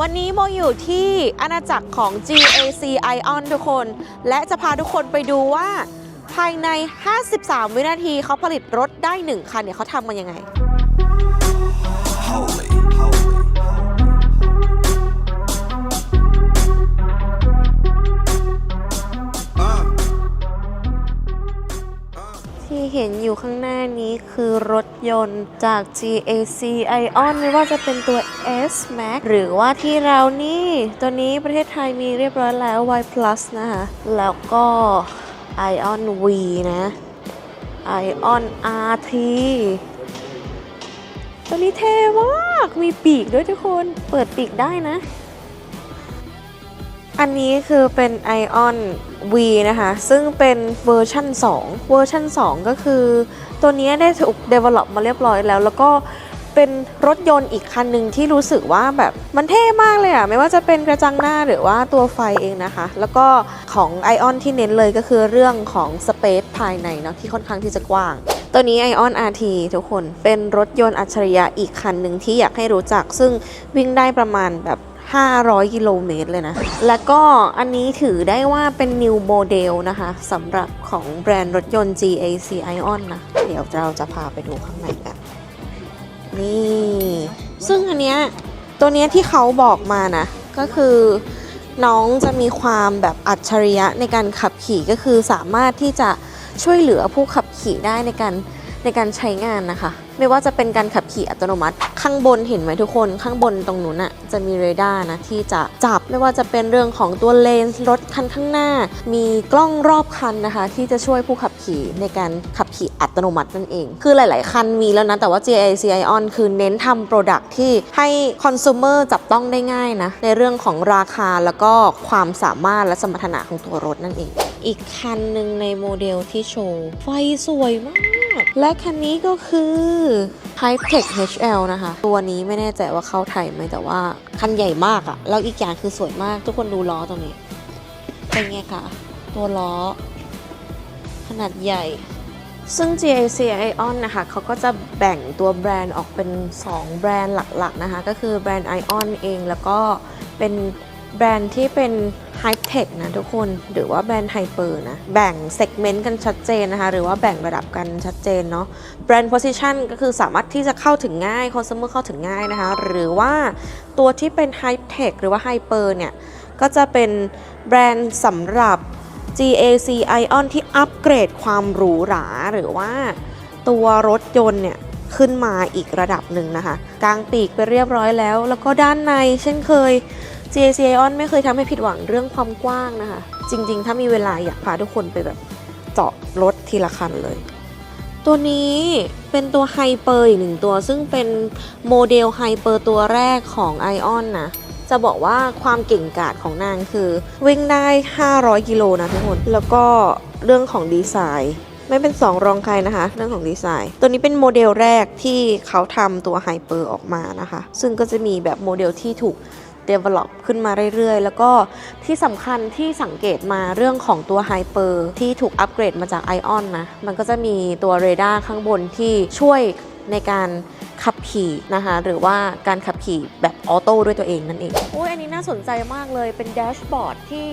วันนี้โมอยู่ที่อาณาจักรของ GAC Ion ทุกคน และจะพาทุกคนไปดูว่า ภายใน 53 วินาทีเขาผลิตรถได้ 1 คันเนี่ยเขาทำมันยังไง ที่เห็นอยู่ข้างหน้านี้คือรถยนต์จาก GAC Ion ไม่ว่าจะเป็นตัว S Max หรือว่าที่เรานี่ ตัวนี้ประเทศไทยมีเรียบร้อยแล้ว Y Plus นะคะแล้วก็ Ion V นะ Ion RT ตัวนี้เท่มาก มีปีกด้วยทุกคน เปิดปีกได้นะ อันนี้คือเป็น Ion V นะคะ ซึ่งเป็นเวอร์ชัน2 เวอร์ชัน2 ก็คือ ตัวนี้ได้ถูก develop มาเรียบร้อยแล้ว แล้วก็เป็นรถยนต์อีกคันหนึ่งที่รู้สึกว่าแบบมันเท่มากเลยอะไม่ว่าจะเป็นกระจังหน้าหรือว่าตัวไฟเองนะคะ แล้วก็ของ Ion ที่เน้นเลยก็คือเรื่องของ Space ภายในเนาะที่ค่อนข้างที่จะกว้าง ตัวนี้ Ion RT ทุกคนเป็นรถยนต์อัจฉริยะอีกคันหนึ่งที่อยากให้รู้จัก ซึ่งวิ่งได้ประมาณแบบ 500 กิโลเมตรเลยนะ แล้วก็อันนี้ถือได้ว่าเป็น new model นะคะสำหรับของแบรนด์รถยนต์ GAC Ion นะ เดี๋ยวเราจะพาไปดูข้างในกัน นี่ ซึ่งอันเนี้ยตัวเนี้ยที่เขาบอกมานะ ก็คือน้องจะมีความแบบอัจฉริยะในการขับขี่ก็คือสามารถที่จะช่วยเหลือผู้ขับขี่ได้ในการ ในการใช้งานนะคะ ไม่ว่าจะเป็นการขับขี่อัตโนมัติ ข้างบนเห็นไหมทุกคน ข้างบนตรงนู้นอะจะมีเรดาร์นะที่จะจับไม่ว่าจะเป็นเรื่องของตัวเลนส์รถคันข้างหน้า มีกล้องรอบคันนะคะ ที่จะช่วยผู้ขับขี่ในการขับขี่อัตโนมัตินั่นเอง คือหลาย ๆ คันมีแล้วนะ แต่ว่า GIC Ion คือเน้นทำโปรดักที่ให้คอน sumer จับต้องได้ง่ายนะ ในเรื่องของราคาแล้วก็ความสามารถและสมรรถนะของตัวรถนั่นเอง อีกคันหนึ่งในโมเดลที่โชว์ ไฟสวยมาก และคันนี้ก็คือ Hype Tech HL นะคะ ตัวนี้ไม่แน่ใจว่าเข้าไทยไหมแต่ว่าคันใหญ่มากอะแล้วอีกอย่างคือสวยมาก ทุกคนดูล้อตรงนี้ เป็นไงคะ ตัวล้อ ขนาดใหญ่ ซึ่ง GAC Ion นะคะเขาก็จะแบ่งตัวแบรนด์ออกเป็น 2 แบรนด์หลักๆนะคะ ก็คือแบรนด์ Ion เองแล้วก็เป็น แบรนด์ที่เป็น High Tech นะทุกคนหรือว่าแบรนด์ Hyper นะ แบ่งเซกเมนต์กันชัดเจนนะคะ หรือว่าแบ่งระดับกันชัดเจนเนาะแบรนด์ Position ก็คือสามารถที่จะเข้าถึงง่าย Consumer เข้าถึงง่ายนะคะ หรือว่าตัวที่เป็น High Tech หรือว่า Hyper เนี่ย ก็จะเป็นแบรนด์สำหรับ GAC Ion ที่อัปเกรดความหรูหรา หรือว่าตัวรถยนต์เนี่ยขึ้นมาอีกระดับหนึ่งนะคะ กลางปีกไปเรียบร้อยแล้ว แล้วก็ด้านในเช่นเคย GAC Ion ไม่เคยทำให้ผิดหวังเรื่องความกว้างนะคะ จริงๆ ถ้ามีเวลาอยากพาทุกคนไปแบบเจาะรถทีละคันเลย ตัวนี้เป็นตัวไฮเปอร์อีกหนึ่งตัว ซึ่งเป็นโมเดลไฮเปอร์ตัวแรกของ Ion นะจะบอกว่าความเก่งกาจของนางคือ วิ่งได้ 500 กิโลนะทุกคน แล้วก็เรื่องของดีไซน์ ไม่เป็นสองรองใครนะคะ เรื่องของดีไซน์ ตัวนี้เป็นโมเดลแรกที่เขาทำตัวไฮเปอร์ออกมานะคะ ซึ่งก็จะมีแบบโมเดลที่ถูก develop ขึ้นมาเรื่อยๆ แล้วก็ที่สำคัญที่สังเกตมาเรื่องของตัวไฮเปอร์ที่ถูกอัปเกรดมาจาก Ion นะ มันก็จะมีตัวเรดาร์ข้างบนที่ช่วยในการขับขี่นะคะหรือว่าการขับขี่แบบออโต้ด้วยตัวเองนั่นเองอุ้ยอันนี้น่าสนใจมากเลยเป็นแดชบอร์ดที่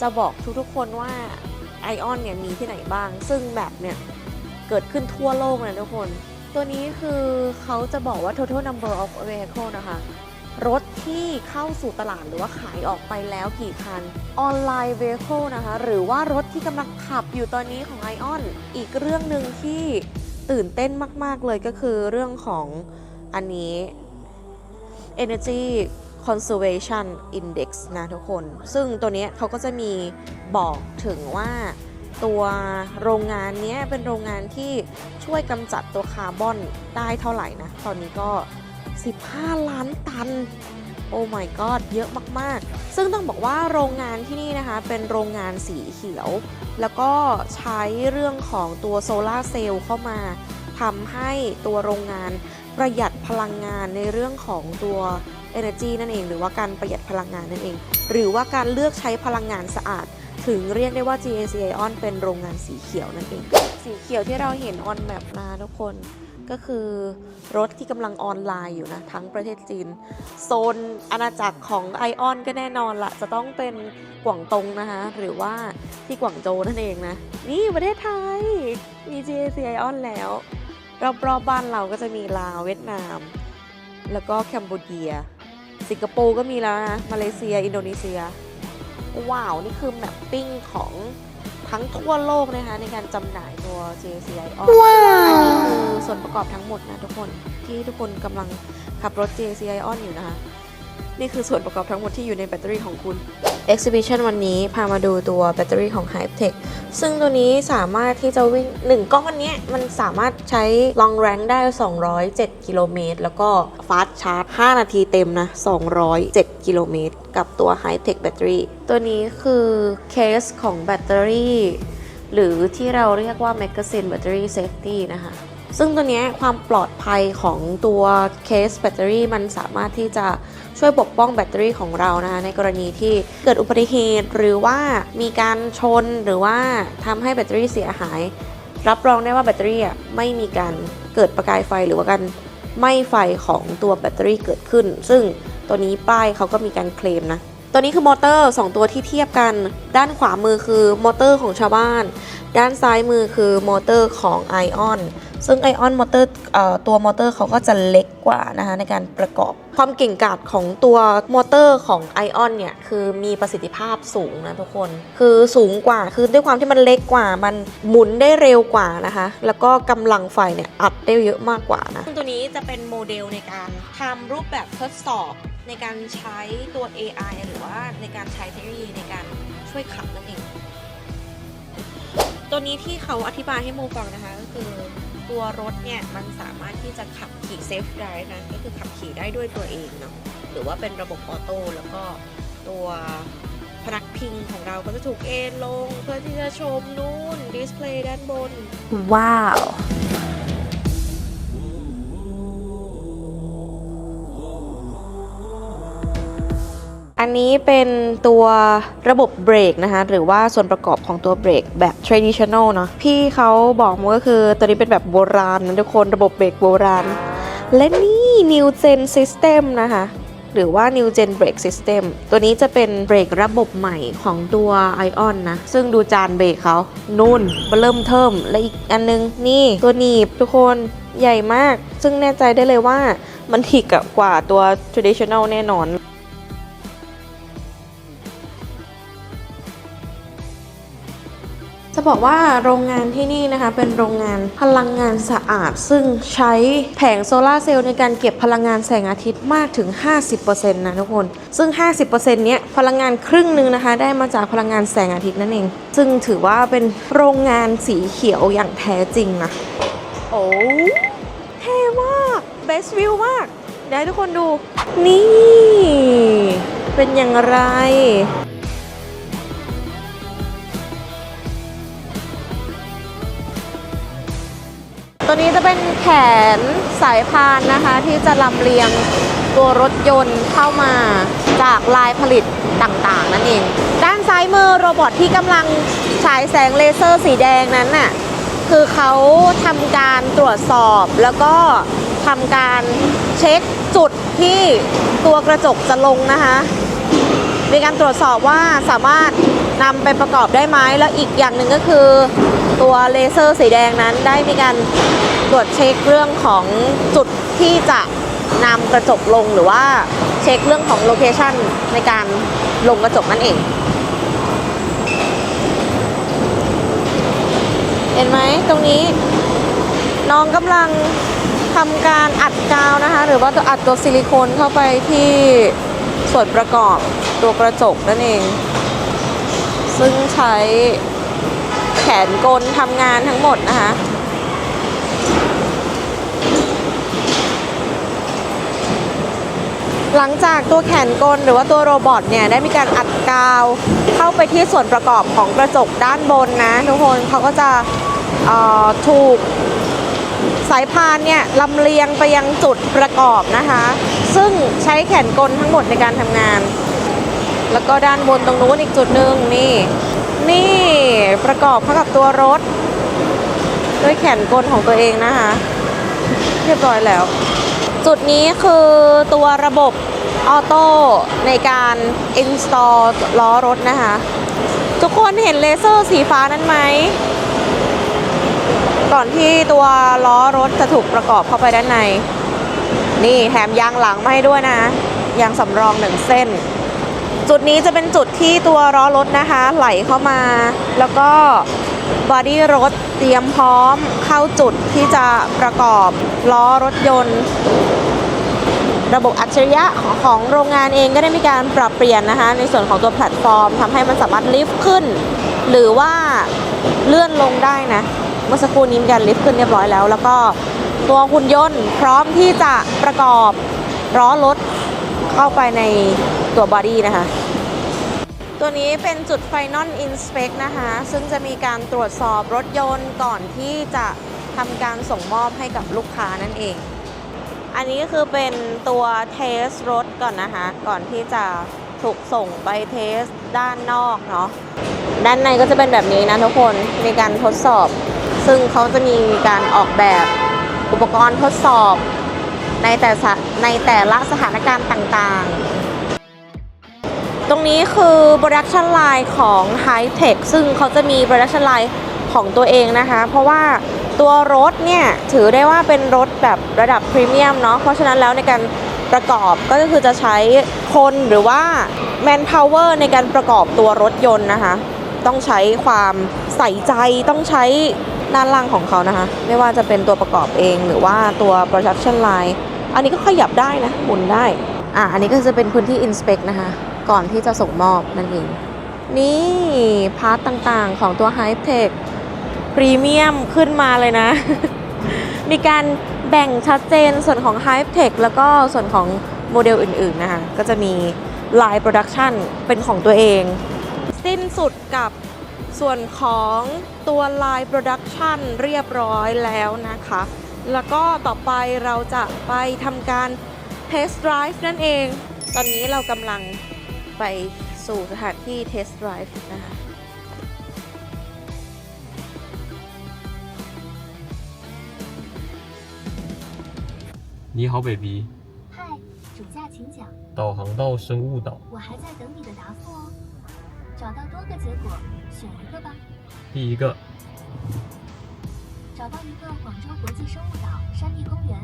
จะบอกทุกๆคนว่า Ion เนี่ยมีที่ไหนบ้าง ซึ่งแบบเนี่ยเกิดขึ้นทั่วโลกเลยทุกคน ตัวนี้คือเขาจะบอกว่า total number of vehicle นะคะ รถที่เข้าสู่ตลาดหรือว่าขายออกไปแล้วกี่คันออนไลน์ vehicle นะคะ หรือว่ารถที่กำลังขับอยู่ตอนนี้ของ ION อีกเรื่องหนึ่งที่ตื่นเต้นมาก ๆ เลยก็คือเรื่องของอันนี้ Energy Conservation Index นะทุกคน ซึ่งตัวนี้เขาก็จะมีบอกถึงว่าตัวโรงงานนี้เป็นโรงงานที่ช่วยกำจัดตัวคาร์บอนได้เท่าไหร่นะ ตอนนี้ก็ 15 ล้านตัน โอ้ my god เยอะมากๆ ซึ่งต้องบอกว่าโรงงานที่นี่นะคะ เป็นโรงงานสีเขียว แล้วก็ใช้เรื่องของตัวโซลาเซลล์เข้ามาทำให้ตัวโรงงานประหยัดพลังงานในเรื่องของตัว Energy นั่นเอง หรือว่าการประหยัดพลังงานนั่นเอง หรือว่าการเลือกใช้พลังงานสะอาด ถึงเรียกได้ว่า GAC Ion เป็นโรงงานสีเขียวนั่นเอง สีเขียวที่เราเห็นออนแมปนะทุกคน ก็คือรถที่กำลังออนไลน์อยู่นะทั้งประเทศจีน โซนอาณาจักรของไอออนก็แน่นอนละจะต้องเป็นกวางตงนะคะหรือว่าที่กวางโจนั่นเองนะ นี่ประเทศไทยมี GAC Ion แล้วรอบๆบบ้านเราก็จะมีลาวเวียดนาม แล้วก็แคนเบเดีย สิงคโปร์ก็มีแล้วนะมาเลเซีย อินโดนีเซีย ว้าว นี่คือแมปปิ้งของ ทั้งทั่วโลกนะคะในการจำหน่ายตัว JCI on ว้าอันนี้วคือส่วนประกอบทั้งหมดนะทุกคนที่ทุกคนกำลังขับรถ JCI on อยู่นะคะ นี่คือส่วนประกอบทั้งหมดที่อยู่ในแบตเตอรี่ของคุณ Exhibition วันนี้พามาดูตัวแบตเตอรี่ของ Hytech ซึ่งตัวนี้สามารถที่จะวิ่ง 1 ก้อนเนี้ยมันสามารถใช้ long range ได้ 207 กิโลเมตร แล้วก็ fast charge 5 นาทีเต็มนะ 207 กิโลเมตร กับตัว Hytech Battery ตัวนี้คือเคสของแบตเตอรี่ หรือที่เราเรียกว่า Magazine Battery Safety นะคะซึ่งตัวเนี้ยความปลอดภัยของตัวเคสแบตเตอรี่มันสามารถที่จะ ช่วยปกป้องแบตเตอรี่ของเรานะคะในกรณีที่เกิดอุบัติเหตุ หรือว่ามีการชนหรือว่าทำให้แบตเตอรี่เสียหาย รับรองได้ว่าแบตเตอรี่ไม่มีการเกิดประกายไฟหรือว่าการไหม้ไฟของตัวแบตเตอรี่เกิดขึ้น ซึ่งตัวนี้ป้ายเขาก็มีการเคลมนะตัวนี้คือมอเตอร์ 2 ตัวที่เทียบกัน ด้านขวามือคือมอเตอร์ของชาวบ้าน ด้านซ้ายมือคือมอเตอร์ของไอออน ซึ่งไอออนมอเตอร์ตัวมอเตอร์เขาก็จะเล็กกว่านะคะในการประกอบ ความเก่งกาจของตัวมอเตอร์ของไอออนเนี่ย คือมีประสิทธิภาพสูงนะทุกคน คือสูงกว่า คือด้วยความที่มันเล็กกว่า มันหมุนได้เร็วกว่านะคะ แล้วก็กำลังไฟเนี่ย อัดได้เยอะมากกว่านะตัวนี้จะเป็นโมเดลในการทำรูปแบบทดสอบในการใช้ตัว AI หรือว่าในการใช้เทคโนโลยีในการช่วยขับนั่นเอง ตัวนี้ที่เขาอธิบายให้โมฟังนะคะก็คือ ตัวรถเนี่ยมันสามารถที่จะขับขี่เซฟได้นะก็คือขับขี่ได้ด้วยตัวเองเนาะหรือว่าเป็นระบบออโต้แล้วก็ตัวพนักพิงของเราก็จะถูกเอนลง เพื่อที่จะชมนู่นดิสเพลย์ด้านบน ว้าว อันนี้เป็นตัวระบบเบรกนะคะหรือว่าส่วนประกอบของตัวเบรกแบบ traditional เนาะพี่เขาบอกมาก็คือตัวนี้เป็นแบบโบราณนะทุกคนระบบเบรกโบราณ และนี่ new gen system นะคะหรือว่า new gen brake system ตัวนี้จะเป็นเบรกระบบใหม่ของตัว Ion นะ ซึ่งดูจานเบรกเขานุ่นเริ่มเทิมและอีกอันนึง นี่ตัวหนีบทุกคนใหญ่มาก ซึ่งแน่ใจได้เลยว่ามันถีกกว่าตัว traditional แน่นอน จะบอกว่าโรงงานที่นี่นะคะเป็นโรงงานพลังงานสะอาด ซึ่งใช้แผงโซลาร์เซลล์ในการเก็บพลังงานแสงอาทิตย์มากถึง 50%นะทุกคน ซึ่ง 50%เนี้ยพลังงานครึ่งหนึ่งนะคะ ได้มาจากพลังงานแสงอาทิตย์นั่นเอง ซึ่งถือว่าเป็นโรงงานสีเขียวอย่างแท้จริงนะโอ้เท่มาก best view มากเดี๋ยวให้ทุกคนดู นี่ เป็นอย่างไร ตัวนี้จะเป็นแขนสายพานนะคะ ที่จะลำเลียงตัวรถยนต์เข้ามาจากลายผลิตต่างๆ นั่นเอง ด้านซ้ายมือโรบอทที่กำลังฉายแสงเลเซอร์สีแดงนั้นน่ะคือเขาทำการตรวจสอบแล้วก็ทำการเช็คจุดที่ตัวกระจกจะลงนะคะ มีการตรวจสอบว่าสามารถ นำไปประกอบได้ไหมแล้วอีกอย่างหนึ่งก็คือ ตัวเลเซอร์สีแดงนั้นได้มีการตรวจเช็คเรื่องของจุดที่จะนำกระจกลงหรือว่าเช็คเรื่องของโลเคชันในการลงกระจกนั่นเอง เห็นไหมตรงนี้น้องกำลังทำการอัดกาวนะคะ หรือว่าตัวอัดตัวซิลิโคนเข้าไปที่ส่วนประกอบตัวกระจกนั่นเอง ซึ่งใช้แขนกลทำงานทั้งหมดนะคะหลังจากตัวแขนกลหรือว่าตัวโรบอทเนี่ยได้มีการอัดกาวเข้าไปที่ส่วนประกอบของกระจกด้านบนนะทุกคนเขาก็จะถูกสายพานเนี่ยลำเลียงไปยังจุดประกอบนะคะ ซึ่งใช้แขนกลทั้งหมดในการทำงาน แล้วก็ด้านบนตรงนู้นอีกจุดหนึ่งนี่ นี่ประกอบเข้ากับตัวรถ ด้วยแขนกลของตัวเองนะคะ เรียบร้อยแล้ว จุดนี้คือตัวระบบออโต้ในการ install ล้อรถนะคะ ทุกคนเห็นเลเซอร์สีฟ้านั้นไหม ก่อนที่ตัวล้อรถจะถูกประกอบเข้าไปด้านใน นี่แถมยางหลังมาให้ด้วยนะ ยางสำรองหนึ่งเส้น จุดนี้จะเป็นจุดที่ตัวล้อรถนะคะ ไหลเข้ามา แล้วก็บอดี้รถเตรียมพร้อมเข้าจุดที่จะประกอบล้อรถยนต์ ระบบอัจฉริยะของโรงงานเองก็ได้มีการปรับเปลี่ยนนะคะ ในส่วนของตัวแพลตฟอร์มทำให้มันสามารถลิฟต์ขึ้น หรือว่าเลื่อนลงได้นะ เมื่อสักครู่นี้มีการลิฟต์ขึ้นเรียบร้อยแล้ว แล้วก็ตัวหุ่นยนต์พร้อมที่จะประกอบล้อรถเข้าไปใน ตัวบอดี้นะคะ ตัวนี้เป็นจุด Final Inspect นะคะ ซึ่งจะมีการตรวจสอบรถยนต์ก่อนที่จะทำการส่งมอบให้กับลูกค้านั่นเอง อันนี้ก็คือเป็นตัวเทสรถก่อนนะคะ ก่อนที่จะถูกส่งไปเทสด้านนอกเนาะ ด้านในก็จะเป็นแบบนี้นะทุกคน มีการทดสอบ ซึ่งเขาจะมีการออกแบบอุปกรณ์ทดสอบในแต่ในแต่ละสถานการณ์ต่างๆ ตรงนี้คือ production line ของ High Tech ซึ่งเขาจะมี production line ของตัวเองนะคะ เพราะว่าตัวรถเนี่ย ถือได้ว่าเป็นรถแบบระดับพรีเมียมเนาะเพราะฉะนั้นแล้วในการประกอบก็คือจะใช้คนหรือว่า manpower ในการประกอบตัวรถยนต์นะคะ ต้องใช้ความใส่ใจต้องใช้ด้านล่างของเขานะคะ ไม่ว่าจะเป็นตัวประกอบเองหรือว่าตัว production line อันนี้ก็ขยับได้นะหมุนได้อะอันนี้ก็จะเป็นพื้นที่ inspect นะคะ ก่อนที่จะส่งมอบนั่นเอง นี่พาร์ตต่างๆของตัว High Tech พรีเมียมขึ้นมาเลยนะ มีการแบ่งชัดเจนส่วนของ High Tech แล้วก็ส่วนของโมเดลอื่นๆนะคะ ก็จะมี Line Production เป็นของตัวเอง สิ้นสุดกับส่วนของตัว Line Production เรียบร้อยแล้วนะคะ แล้วก็ต่อไปเราจะไปทำการ Test Drive นั่นเอง ตอนนี้เรากำลัง ไปสู่สถานที่ Test Drive นะคะ 你好，baby。嗨，主驾请讲，导航到生物岛，我还在等你的答复哦。找到多个结果，选一个吧。第一个，找到一个广州国际生物岛山地公园，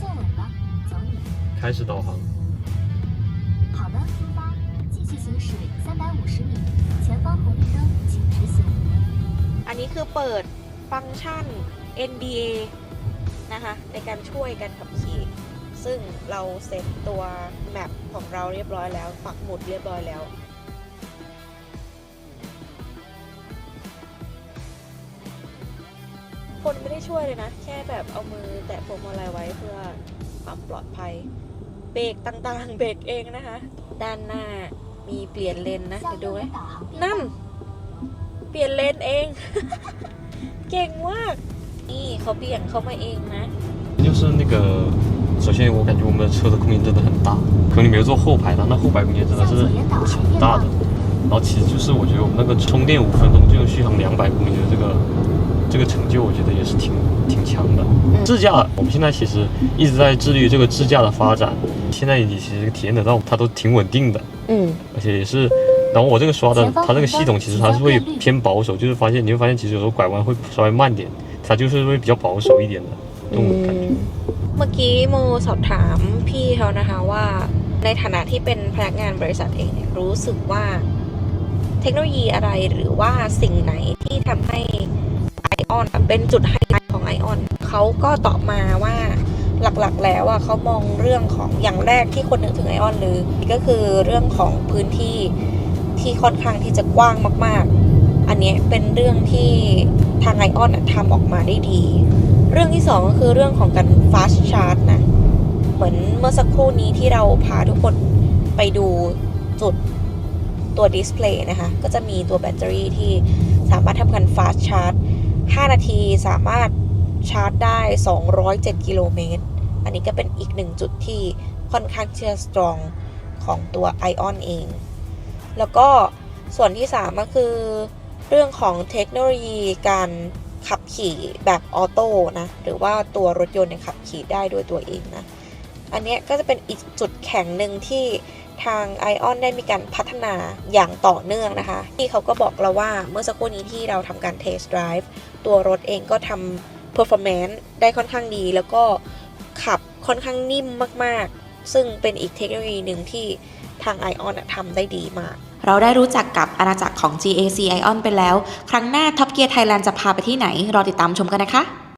坐稳了，走你。开始导航。好的，出发， 继续行驶三百五十米，前方红绿灯请直行。 อันนี้คือเปิดฟังก์ชัน NDA นะคะ ในการช่วยกันขับขี่ ซึ่งเราเซตตัวแมปของเราเรียบร้อยแล้ว ปักหมุดเรียบร้อยแล้ว คนไม่ได้ช่วยเลยนะ แค่แบบเอามือแตะพวงมาลัยไว้เพื่อความปลอดภัย เบรกต่างๆ เบรกเองนะคะ ด้านหน้า มีเปลี่ยนเลนนะ 向 เดี๋ยวดู 右 ไหม 的导航变 นั่น 道。 เปลี่ยนเลนเอง เก่งมาก นี่เขาเบี่ยงเข้ามาเองนะ 就是那个，首先我感觉我们的车的空间真的很大，可能你没有坐后排的，那后排空间真的是挺大的。然后其实就是我觉得我们那个充电五分钟就能续航两百公里的这个这个成就，我觉得也是挺挺强的。智驾，我们现在其实一直在致力于这个智驾的发展，现在你其实体验得到它都挺稳定的。 อืม 而且也是，然后我这个刷的，它这个系统其实它是会偏保守，就是发现你会发现其实有时候拐弯会稍微慢点，它就是会比较保守一点的这种感觉。 เมื่อกี้โมสอบถามพี่เขานะคะว่า ในฐานะที่เป็นพนักงานบริษัทเองเนี่ยรู้สึกว่าเทคโนโลยีอะไรหรือว่าสิ่งไหนที่ทำให้ไอออนเป็นจุดไฮไลท์ของไอออนเขาก็ตอบมาว่า หลักๆ แล้วอะเขามองเรื่องของอย่างแรกที่คนนึกถึงไอออนเลยก็คือเรื่องของพื้นที่ที่ค่อนข้างที่จะกว้างมาก ๆ อันนี้เป็นเรื่องที่ทางไอออนทำออกมาได้ดี เรื่องที่สองก็คือเรื่องของการ fast charge นะ เหมือนเมื่อสักครู่นี้ที่เราพาทุกคนไปดูจุดตัวดิสเพลย์นะคะ ก็จะมีตัวแบตเตอรี่ที่สามารถทำการ fast charge 5 นาทีสามารถ ชาร์จได้ 207 กิโลเมตร อันนี้ก็เป็นอีกหนึ่งจุดที่ค่อนข้างที่จะ strong ของตัว Ion เอง แล้วก็ส่วนที่ 3 ก็คือเรื่องของเทคโนโลยีการขับขี่แบบออโต้นะ หรือว่าตัวรถยนต์เนี่ยขับขี่ได้ด้วยตัวเองนะ อันนี้ก็จะเป็นอีกจุดแข็งหนึ่งที่ทาง ION ได้มีการพัฒนาอย่างต่อเนื่องนะคะ ที่เขาก็บอกเราว่าเมื่อสักครู่นี้ที่เราทำการ test drive ตัวรถเองก็ทำ performance ได้ค่อนข้างดี แล้วก็ขับค่อนข้างนิ่มมากๆ ซึ่งเป็นอีกเทคโนโลยีหนึ่งที่ทาง ION อะทำได้ดีมาก เราได้รู้จักกับอาณาจักรของ GAC Ion ไปแล้ว ครั้งหน้า Top Gear Thailand จะพาไปที่ไหน รอติดตามชมกันนะคะ